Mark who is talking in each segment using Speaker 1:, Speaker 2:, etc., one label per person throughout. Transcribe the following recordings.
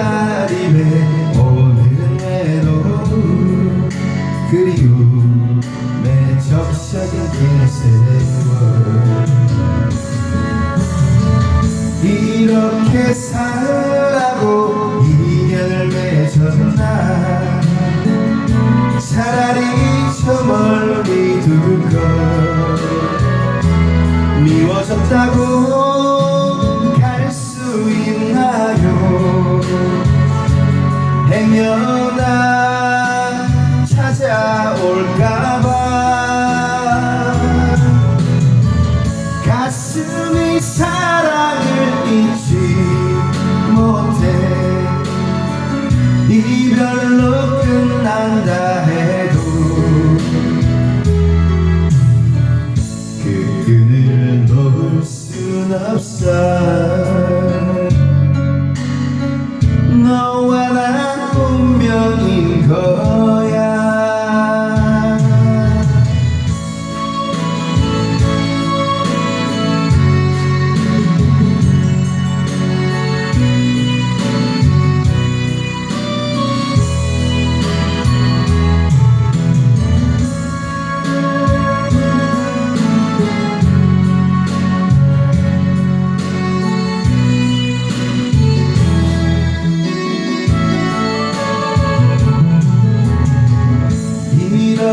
Speaker 1: 기다림에 오는 내로 그리움에 적셔진 그 세월 이렇게 살라고 인연을 맺었나. 차라리 저 멀리 두고 미워졌다고 찾아올까봐. 가슴이 사랑을 잊지 못해. 이별로 끝난다 해도 그 끈을 놓을 순 없어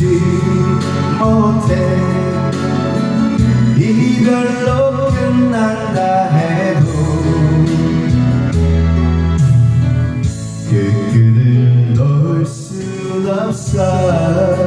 Speaker 1: 잊지 못해. 이별로 끝난다 해도 그 끈을 놓을 순 없어.